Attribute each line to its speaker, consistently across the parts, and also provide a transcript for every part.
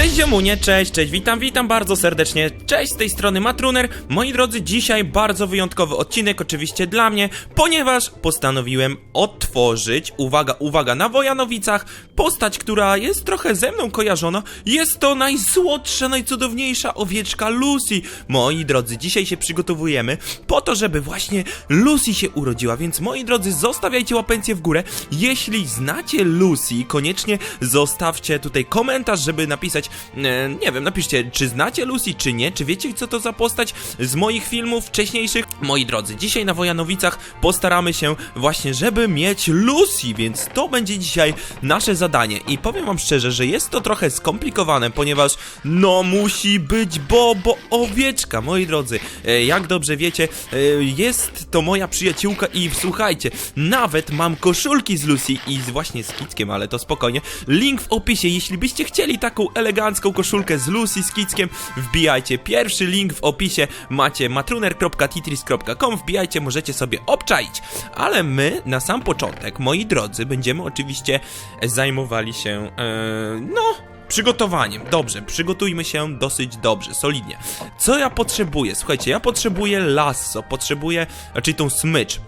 Speaker 1: Cześć ziomunie, cześć, cześć, witam, witam bardzo serdecznie, cześć z tej strony Matruner. Moi drodzy, dzisiaj bardzo wyjątkowy odcinek oczywiście dla mnie, ponieważ postanowiłem otworzyć, uwaga, uwaga, na Wojanowicach postać, która jest trochę ze mną kojarzona. Jest to najsłodsza, najcudowniejsza owieczka Lucy. Moi drodzy, dzisiaj się przygotowujemy po to, żeby właśnie Lucy się urodziła, więc moi drodzy, zostawiajcie łapencję w górę. Jeśli znacie Lucy, koniecznie zostawcie tutaj komentarz, żeby napisać, e, nie wiem, napiszcie, czy znacie Lucy, czy nie, czy wiecie, co to za postać z moich filmów wcześniejszych. Moi drodzy, dzisiaj na Wojanowicach postaramy się właśnie, żeby mieć Lucy, więc to będzie dzisiaj nasze zadanie. I powiem wam szczerze, że jest to trochę skomplikowane, ponieważ no musi być Bobo owieczka, moi drodzy. E, jak dobrze wiecie, e, jest to moja przyjaciółka i słuchajcie, nawet mam koszulki z Lucy i właśnie z Kickiem, ale to spokojnie. Link w opisie, jeśli byście chcieli taką elegancką koszulkę z Lucy z Kickiem, wbijajcie. Pierwszy link w opisie macie matruner.titris.com, wbijajcie, możecie sobie obczaić. Ale my na sam początek, moi drodzy, będziemy oczywiście zajmowali się, e, no, Przygotowaniem, dobrze, przygotujmy się dosyć dobrze, solidnie. Co ja potrzebuję? Słuchajcie, ja potrzebuję lasso, potrzebuję, raczej tą smycz.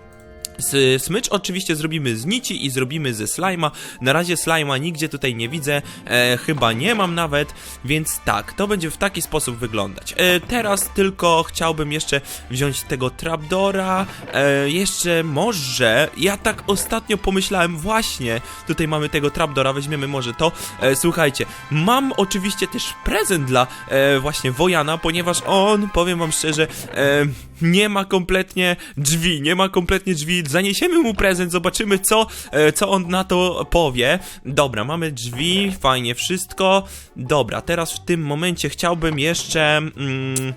Speaker 1: Smycz oczywiście zrobimy z nici i zrobimy ze slajma. Na razie slajma nigdzie tutaj nie widzę, e, chyba nie mam nawet, więc tak, to będzie w taki sposób wyglądać. E, teraz tylko chciałbym jeszcze wziąć tego trapdora, e, jeszcze może, ja tak ostatnio pomyślałem, właśnie, tutaj mamy tego trapdora, weźmiemy może to. E, słuchajcie, mam oczywiście też prezent dla e, właśnie Wojana, ponieważ on, powiem wam szczerze, e, nie ma kompletnie drzwi, nie ma kompletnie drzwi. Zaniesiemy mu prezent, zobaczymy co, e, co on na to powie. Dobra, mamy drzwi, fajnie wszystko. Dobra, teraz w tym momencie chciałbym jeszcze. Mm,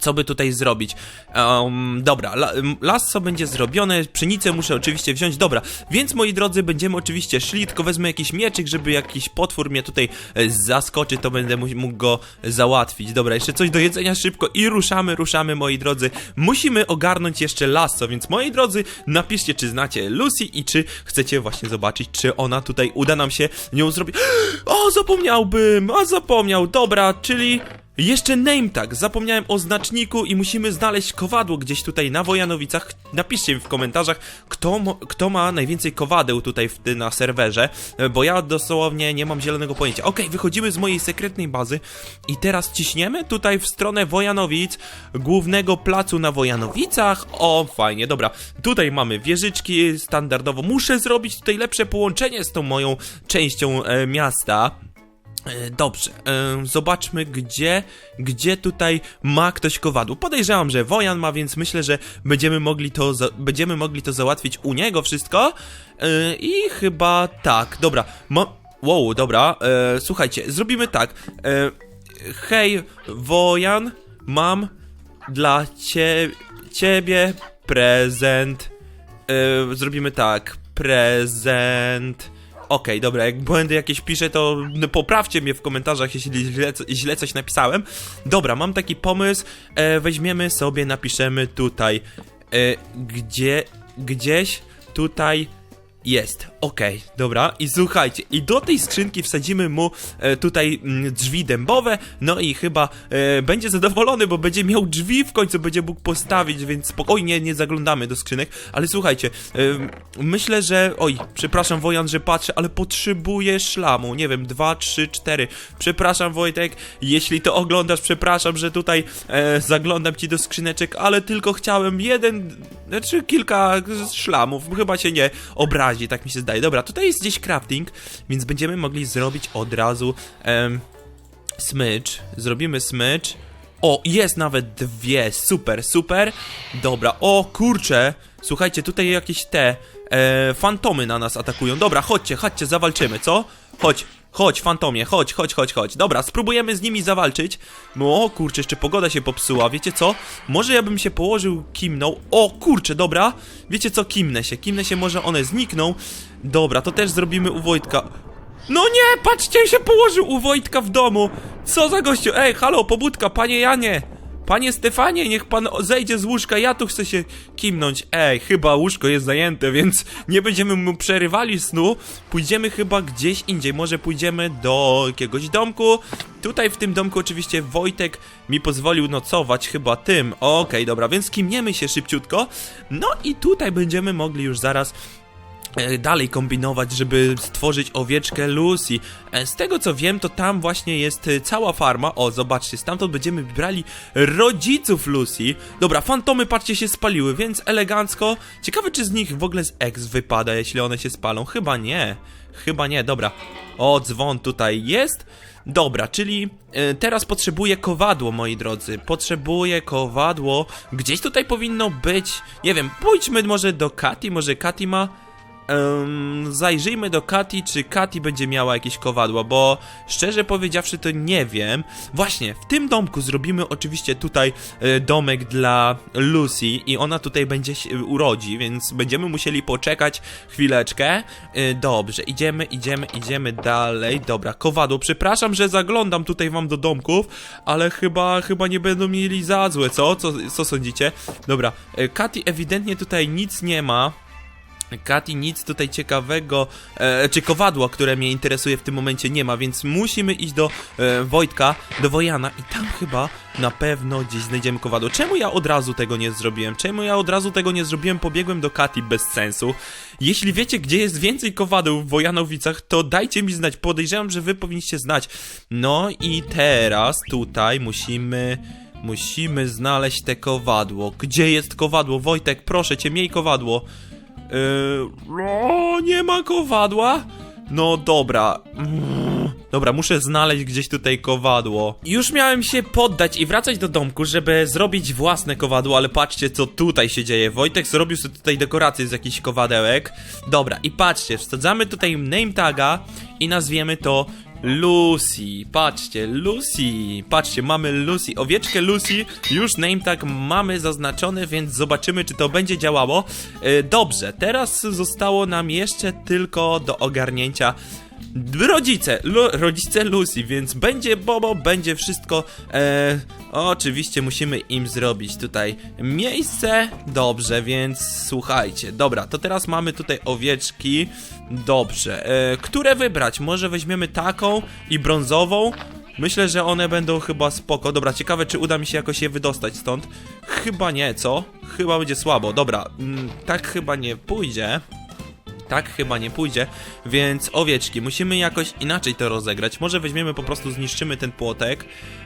Speaker 1: co by tutaj zrobić? Um, dobra, la, lasso będzie zrobione, pszenicę muszę oczywiście wziąć, dobra, więc moi drodzy, będziemy oczywiście szli, tylko wezmę jakiś mieczyk, żeby jakiś potwór mnie tutaj e, zaskoczy, to będę mógł go załatwić. Dobra, jeszcze coś do jedzenia szybko i ruszamy, ruszamy, moi drodzy. Musimy ogarnąć jeszcze lasso, więc moi drodzy, napiszcie, czy znacie Lucy i czy chcecie właśnie zobaczyć, czy ona tutaj uda nam się nią zrobić. O, zapomniałbym, a zapomniał, dobra, czyli... Jeszcze name tag, zapomniałem o znaczniku i musimy znaleźć kowadło gdzieś tutaj na Wojanowicach. Napiszcie mi w komentarzach, kto, kto ma najwięcej kowadeł tutaj w, na serwerze, bo ja dosłownie nie mam zielonego pojęcia. Okej, wychodzimy z mojej sekretnej bazy i teraz ciśniemy tutaj w stronę Wojanowic, głównego placu na Wojanowicach. O, fajnie, dobra. Tutaj mamy wieżyczki standardowo. Muszę zrobić tutaj lepsze połączenie z tą moją częścią e, miasta. E, Dobrze, e, zobaczmy gdzie, gdzie tutaj ma ktoś kowadło. Podejrzewam, że Wojan ma, więc myślę, że będziemy mogli to, będziemy mogli to załatwić u niego wszystko. E, I chyba tak, dobra. Ma, wow, dobra, słuchajcie, zrobimy tak. Hej, Wojan, mam dla cie, ciebie prezent. Zrobimy tak, prezent. Okej, dobra, jak błędy jakieś piszę, to poprawcie mnie w komentarzach, jeśli źle, źle coś napisałem. Dobra, mam taki pomysł, e, weźmiemy sobie, napiszemy tutaj, e, gdzie, gdzieś tutaj jest. Okej, dobra. I słuchajcie, i do tej skrzynki wsadzimy mu e, tutaj mm, drzwi dębowe, no i chyba e, będzie zadowolony, bo będzie miał drzwi w końcu, będzie mógł postawić, więc spokojnie nie zaglądamy do skrzynek. Ale słuchajcie, e, myślę, że... Oj, przepraszam Wojan, że patrzę, ale potrzebuję szlamu. Nie wiem, dwa, trzy, cztery. Przepraszam Wojtek, jeśli to oglądasz, przepraszam, że tutaj e, zaglądam ci do skrzyneczek, ale tylko chciałem jeden, znaczy kilka szlamów. Chyba się nie obrazi, tak mi się zdaje. Dobra, tutaj jest gdzieś crafting, więc będziemy mogli zrobić od razu em, smycz. Zrobimy smycz. O, jest nawet dwie, super, super. Dobra, o kurczę, słuchajcie, tutaj jakieś te e, fantomy na nas atakują. Dobra, chodźcie, chodźcie, zawalczymy, co? Chodź, chodź, fantomie, chodź, chodź, chodź, chodź. Dobra, spróbujemy z nimi zawalczyć. No, o kurczę, jeszcze pogoda się popsuła, wiecie co? Może ja bym się położył, kimnął. O kurczę, dobra, wiecie co, kimnę się, kimnę się, może one znikną. Dobra, to też zrobimy u Wojtka. No nie, patrzcie, się położył u Wojtka w domu. Co za gościu? Ej, halo, pobudka, panie Janie. Panie Stefanie, niech pan zejdzie z łóżka, ja tu chcę się kimnąć. Ej, chyba łóżko jest zajęte, więc nie będziemy mu przerywali snu. Pójdziemy chyba gdzieś indziej, może pójdziemy do jakiegoś domku. Tutaj w tym domku oczywiście Wojtek mi pozwolił nocować chyba tym. Okej, dobra, więc kimniemy się szybciutko. No i tutaj będziemy mogli już zaraz dalej kombinować, żeby stworzyć owieczkę Lucy. E, Z tego co wiem, to tam właśnie jest e, cała farma. O, zobaczcie, stamtąd będziemy brali rodziców Lucy. Dobra, fantomy, patrzcie, się spaliły, więc elegancko. Ciekawe, czy z nich w ogóle z X wypada, jeśli one się spalą. Chyba nie. Chyba nie, dobra. O, dzwon tutaj jest. Dobra, czyli e, teraz potrzebuję kowadło, moi drodzy. Potrzebuję kowadło. Gdzieś tutaj powinno być. Nie wiem, pójdźmy może do Kati, może Kati ma. Em, zajrzyjmy do Kati, czy Kati będzie miała jakieś kowadła, bo szczerze powiedziawszy to nie wiem. Właśnie, w tym domku zrobimy oczywiście tutaj e, domek dla Lucy i ona tutaj będzie się urodzi, więc będziemy musieli poczekać chwileczkę. E, dobrze, idziemy, idziemy, idziemy dalej. Dobra, kowadło, przepraszam, że zaglądam tutaj wam do domków, ale chyba, chyba nie będą mieli za złe, co? Co, co sądzicie? Dobra, e, Kati ewidentnie tutaj nic nie ma. Kati nic tutaj ciekawego, e, czy kowadła, które mnie interesuje w tym momencie nie ma, więc musimy iść do e, Wojtka, do Wojana i tam chyba na pewno gdzieś znajdziemy kowadło. Czemu ja od razu tego nie zrobiłem? Czemu ja od razu tego nie zrobiłem? Pobiegłem do Kati bez sensu. Jeśli wiecie, gdzie jest więcej kowadeł w Wojanowicach, to dajcie mi znać. Podejrzewam, że wy powinniście znać. No i teraz tutaj musimy... Musimy znaleźć te kowadło. Gdzie jest kowadło? Wojtek, proszę cię, miej kowadło. Yy, nie ma kowadła? No dobra. Mm, Dobra, muszę znaleźć gdzieś tutaj kowadło. Już miałem się poddać i wracać do domku, żeby zrobić własne kowadło, ale patrzcie co tutaj się dzieje. Wojtek zrobił sobie tutaj dekorację z jakichś kowadełek. Dobra, i patrzcie, wsadzamy tutaj name taga i nazwiemy to Lucy, patrzcie, Lucy, patrzcie, mamy Lucy, owieczkę Lucy, już name tag mamy zaznaczony, więc zobaczymy, czy to będzie działało. E, dobrze, teraz zostało nam jeszcze tylko do ogarnięcia rodzice, rodzice Lucy, więc będzie Bobo, będzie wszystko. E, oczywiście musimy im zrobić tutaj miejsce. Dobrze, więc słuchajcie. Dobra, to teraz mamy tutaj owieczki. Dobrze, e, które wybrać? Może weźmiemy taką i brązową. Myślę, że one będą chyba spoko. Dobra, ciekawe, czy uda mi się jakoś je wydostać stąd. Chyba nie, co? Chyba będzie słabo. Dobra, mm, tak chyba nie pójdzie. Tak chyba nie pójdzie, więc owieczki, musimy jakoś inaczej to rozegrać. Może weźmiemy po prostu, zniszczymy ten płotek,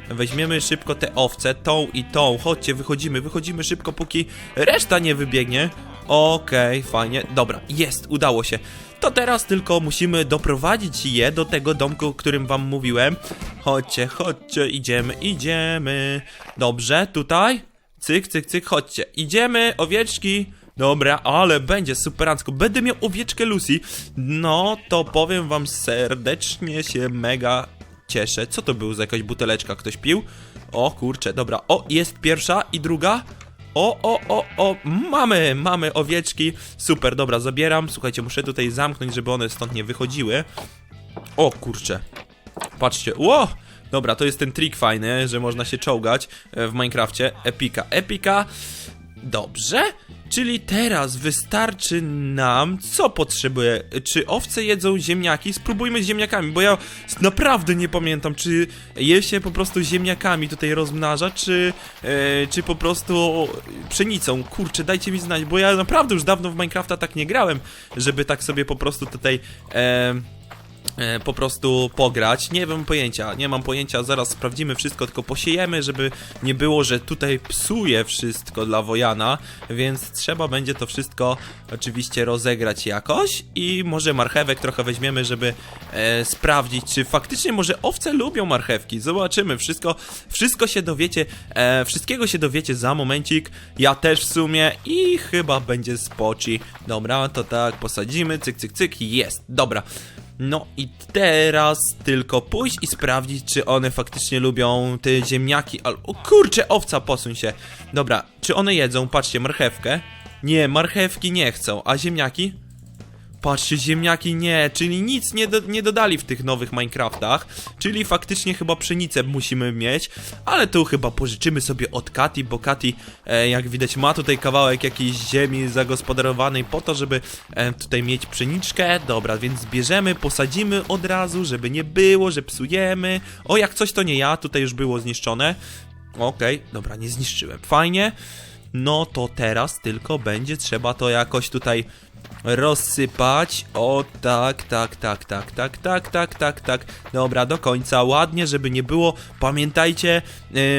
Speaker 1: weźmiemy szybko te owce, tą i tą. Chodźcie, wychodzimy, wychodzimy szybko, póki reszta nie wybiegnie. Okej, fajnie, dobra, jest, udało się. To teraz tylko musimy doprowadzić je do tego domku, o którym wam mówiłem. Chodźcie, chodźcie, idziemy, idziemy. Dobrze, tutaj. Cyk, cyk, cyk, chodźcie. Idziemy, owieczki. Dobra, ale będzie superancko. Będę miał owieczkę Lucy. No, to powiem wam serdecznie się mega cieszę. Co to był za jakaś buteleczka? Ktoś pił? O kurczę, dobra. O, jest pierwsza i druga. O, o, o, o, mamy, mamy owieczki. Super, dobra, zabieram. Słuchajcie, muszę tutaj zamknąć, żeby one stąd nie wychodziły. O kurczę. Patrzcie, ło! Dobra, to jest ten trik fajny, że można się czołgać e, w Minecrafcie. Epika, epika. Dobrze, czyli teraz wystarczy nam, co potrzebuję? Czy owce jedzą ziemniaki? Spróbujmy z ziemniakami, bo ja naprawdę nie pamiętam, czy je się po prostu ziemniakami tutaj rozmnaża, czy, e, czy po prostu pszenicą. Kurczę, dajcie mi znać, bo ja naprawdę już dawno w Minecrafta tak nie grałem, żeby tak sobie po prostu tutaj... E, po prostu pograć. Nie mam pojęcia, nie mam pojęcia, zaraz sprawdzimy wszystko, tylko posiejemy, żeby nie było, że tutaj psuje wszystko dla Wojana, więc trzeba będzie to wszystko oczywiście rozegrać jakoś i może marchewek trochę weźmiemy, żeby e, sprawdzić, czy faktycznie może owce lubią marchewki. Zobaczymy, wszystko, wszystko się dowiecie, e, wszystkiego się dowiecie za momencik, ja też w sumie i chyba będzie spoci. Dobra, to tak, posadzimy, cyk, cyk, cyk, jest, dobra. No i teraz tylko pójść i sprawdzić, czy one faktycznie lubią te ziemniaki. Al o kurczę, owca, posuń się. Dobra, czy one jedzą? Patrzcie, marchewkę. Nie, marchewki nie chcą, a ziemniaki? Patrzcie, ziemniaki nie, czyli nic nie, do, nie dodali w tych nowych Minecraftach, czyli faktycznie chyba pszenicę musimy mieć, ale tu chyba pożyczymy sobie od Kati, bo Kati, e, jak widać, ma tutaj kawałek jakiejś ziemi zagospodarowanej po to, żeby e, tutaj mieć pszeniczkę. Dobra, więc zbierzemy, posadzimy od razu, żeby nie było, że psujemy. O, jak coś to nie ja, tutaj już było zniszczone. Okej, dobra, nie zniszczyłem. Fajnie. No to teraz tylko będzie trzeba to jakoś tutaj rozsypać. O tak, tak, tak, tak, tak, tak, tak, tak, tak. Dobra, do końca, ładnie, żeby nie było. Pamiętajcie,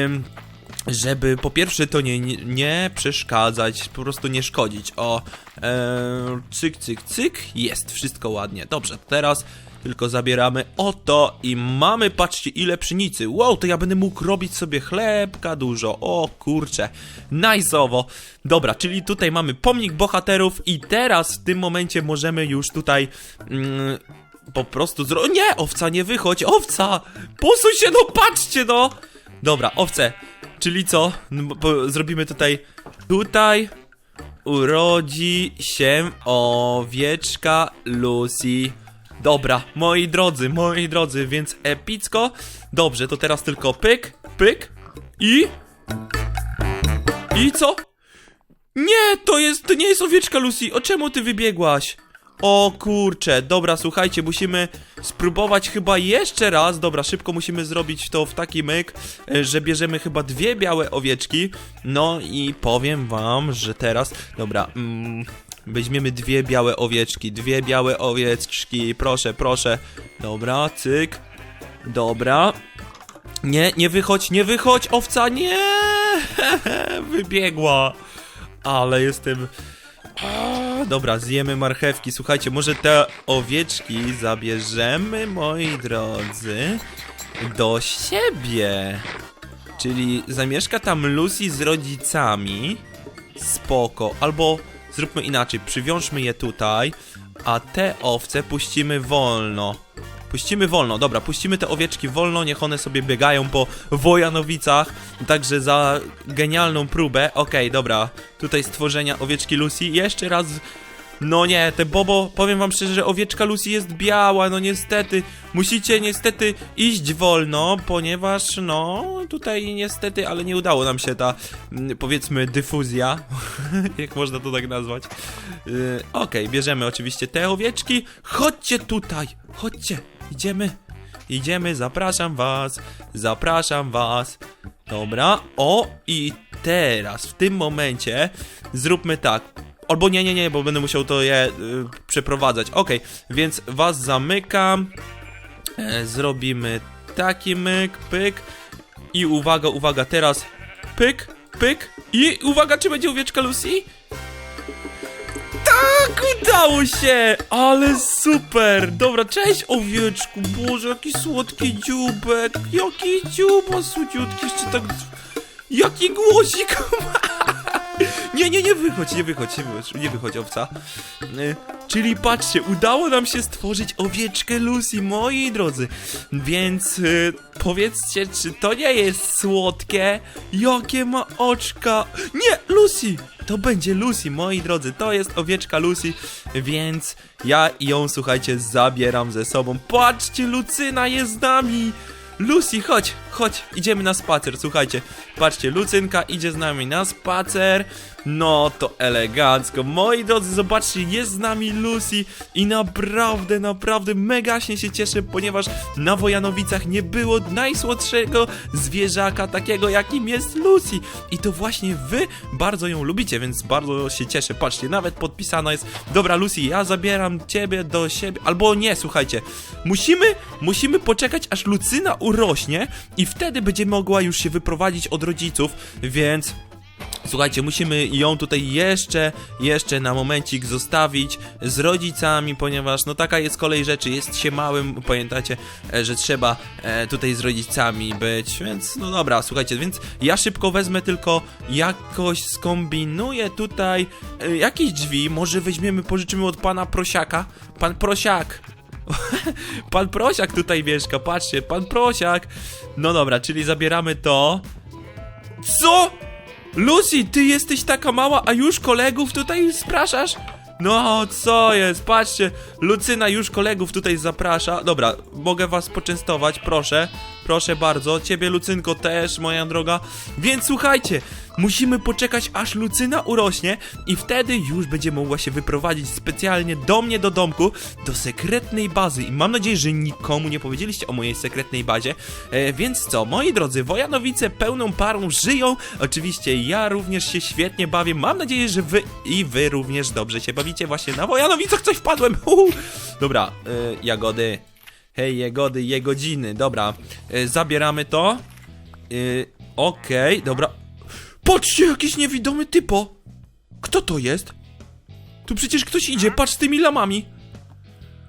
Speaker 1: ym, żeby po pierwsze to nie, nie, nie przeszkadzać, po prostu nie szkodzić. O, e, cyk, cyk, cyk, jest, wszystko ładnie. Dobrze, teraz tylko zabieramy oto i mamy, patrzcie, ile pszenicy. Wow, to ja będę mógł robić sobie chlebka dużo. O kurcze, najsowo. Dobra, czyli tutaj mamy pomnik bohaterów i teraz w tym momencie możemy już tutaj... Mm, po prostu zro... Nie, owca, nie wychodź, owca! Posuń się, no patrzcie, no! Dobra, owce, czyli co? No, zrobimy tutaj... Tutaj urodzi się owieczka Lucy. Dobra, moi drodzy, moi drodzy, więc epicko. Dobrze, to teraz tylko pyk, pyk i... I co? Nie, to jest, to nie jest owieczka Lucy, o czemu ty wybiegłaś? O kurcze, dobra, słuchajcie, musimy spróbować chyba jeszcze raz, dobra, szybko musimy zrobić to w taki myk, e, że bierzemy chyba dwie białe owieczki, no i powiem wam, że teraz, dobra, mm, weźmiemy dwie białe owieczki, dwie białe owieczki, proszę, proszę, dobra, cyk, dobra, nie, nie wychodź, nie wychodź, owca, nie, wybiegła, ale jestem... Dobra, zjemy marchewki. Słuchajcie, może te owieczki zabierzemy, moi drodzy, do siebie. Czyli zamieszka tam Lucy z rodzicami. Spoko. Albo zróbmy inaczej, przywiążmy je tutaj, a te owce puścimy wolno. Puścimy wolno, dobra, puścimy te owieczki wolno, niech one sobie biegają po Wojanowicach. Także za genialną próbę. Okej, dobra, tutaj stworzenia owieczki Lucy. Jeszcze raz. No nie, te Bobo, powiem wam szczerze, że owieczka Lucy jest biała, no niestety. Musicie niestety iść wolno, ponieważ no tutaj niestety, ale nie udało nam się ta mm, powiedzmy dyfuzja, jak można to tak nazwać. Yy, Okej, bierzemy oczywiście te owieczki. Chodźcie tutaj, chodźcie, idziemy. Idziemy, zapraszam was, zapraszam was. Dobra, o i teraz w tym momencie zróbmy tak. Albo nie, nie, nie, bo będę musiał to je y, przeprowadzać. Okej, więc was zamykam. E, zrobimy taki myk, pyk. I uwaga, uwaga, teraz pyk, pyk. I uwaga, czy będzie owieczka Lucy? Tak, udało się! Ale super! Dobra, cześć owieczku, Boże, jaki słodki dziubek, jaki dziubo słodziutki, jeszcze tak... Jaki głosik ma! Nie, nie, nie wychodź, nie wychodź, nie wychodź, nie wychodź owca. Y, Czyli patrzcie, udało nam się stworzyć owieczkę Lucy, moi drodzy. Więc y, powiedzcie, czy to nie jest słodkie? Jakie ma oczka? Nie, Lucy! To będzie Lucy, moi drodzy, to jest owieczka Lucy, więc ja ją, słuchajcie, zabieram ze sobą. Patrzcie, Lucyna jest z nami! Lucy, chodź, chodź, idziemy na spacer, słuchajcie. Patrzcie, Lucynka idzie z nami na spacer. No to elegancko. Moi drodzy, zobaczcie, jest z nami Lucy i naprawdę, naprawdę megaśnie się cieszę, ponieważ na Wojanowicach nie było najsłodszego zwierzaka takiego, jakim jest Lucy. I to właśnie wy bardzo ją lubicie, więc bardzo się cieszę. Patrzcie, nawet podpisana jest. Dobra, Lucy, ja zabieram ciebie do siebie. Albo nie, słuchajcie. Musimy, musimy poczekać, aż Lucyna urośnie i wtedy będzie mogła już się wyprowadzić od rodziców, więc... Słuchajcie, musimy ją tutaj jeszcze, jeszcze na momencik zostawić z rodzicami, ponieważ no taka jest kolej rzeczy, jest się małym, pamiętacie, e, że trzeba e, tutaj z rodzicami być, więc no dobra, słuchajcie, więc ja szybko wezmę tylko jakoś skombinuję tutaj e, jakieś drzwi, może weźmiemy, pożyczymy od pana Prosiaka, pan Prosiak, Pan Prosiak tutaj mieszka, patrzcie, pan Prosiak. No dobra, czyli zabieramy to. Co? Lucy, ty jesteś taka mała, a już kolegów tutaj spraszasz? No, co jest? Patrzcie, Lucyna już kolegów tutaj zaprasza. Dobra, mogę was poczęstować, proszę. Proszę bardzo. Ciebie, Lucynko, też, moja droga. Więc słuchajcie, musimy poczekać, aż Lucyna urośnie i wtedy już będzie mogła się wyprowadzić specjalnie do mnie, do domku, do sekretnej bazy. I mam nadzieję, że nikomu nie powiedzieliście o mojej sekretnej bazie. E, więc co, moi drodzy, Wojanowice pełną parą żyją. Oczywiście ja również się świetnie bawię. Mam nadzieję, że wy i wy również dobrze się bawicie. Właśnie na Wojanowicach coś wpadłem. Uhu. Dobra, e, jagody. Hej, jagody, jegodziny. Dobra, e, zabieramy to. E, Okej, dobra. Patrzcie, jakiś niewidomy typo. Kto to jest? Tu przecież ktoś idzie, patrz z tymi lamami.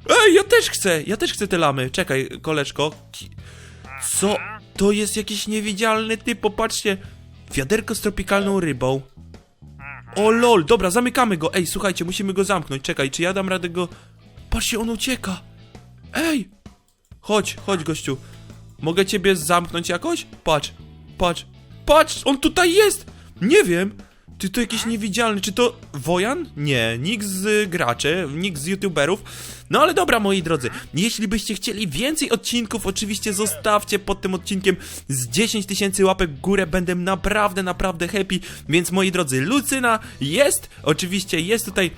Speaker 1: Ej, ja też chcę, ja też chcę te lamy. Czekaj, koleżko. Co? To jest jakiś niewidzialny typ, popatrzcie. Wiaderko z tropikalną rybą. O lol, dobra, zamykamy go. Ej, słuchajcie, musimy go zamknąć. Czekaj, czy ja dam radę go... Patrzcie, on ucieka. Ej! Chodź, chodź, gościu. Mogę ciebie zamknąć jakoś? Patrz, patrz, patrz, on tutaj jest! Nie wiem. Ty to jakiś niewidzialny, czy to Wojan? Nie, nikt z graczy, nikt z youtuberów. No ale dobra, moi drodzy, jeśli byście chcieli więcej odcinków, oczywiście zostawcie pod tym odcinkiem z 10 tysięcy łapek w górę, będę naprawdę, naprawdę happy. Więc moi drodzy, Lucyna jest, oczywiście jest tutaj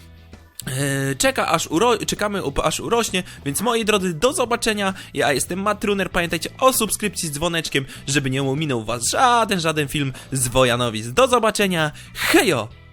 Speaker 1: Czeka aż uro... czekamy aż urośnie, więc moi drodzy, do zobaczenia. Ja jestem Matruner, pamiętajcie o subskrypcji z dzwoneczkiem, żeby nie ominął was żaden, żaden film z Wojanowic. Do zobaczenia, hejo!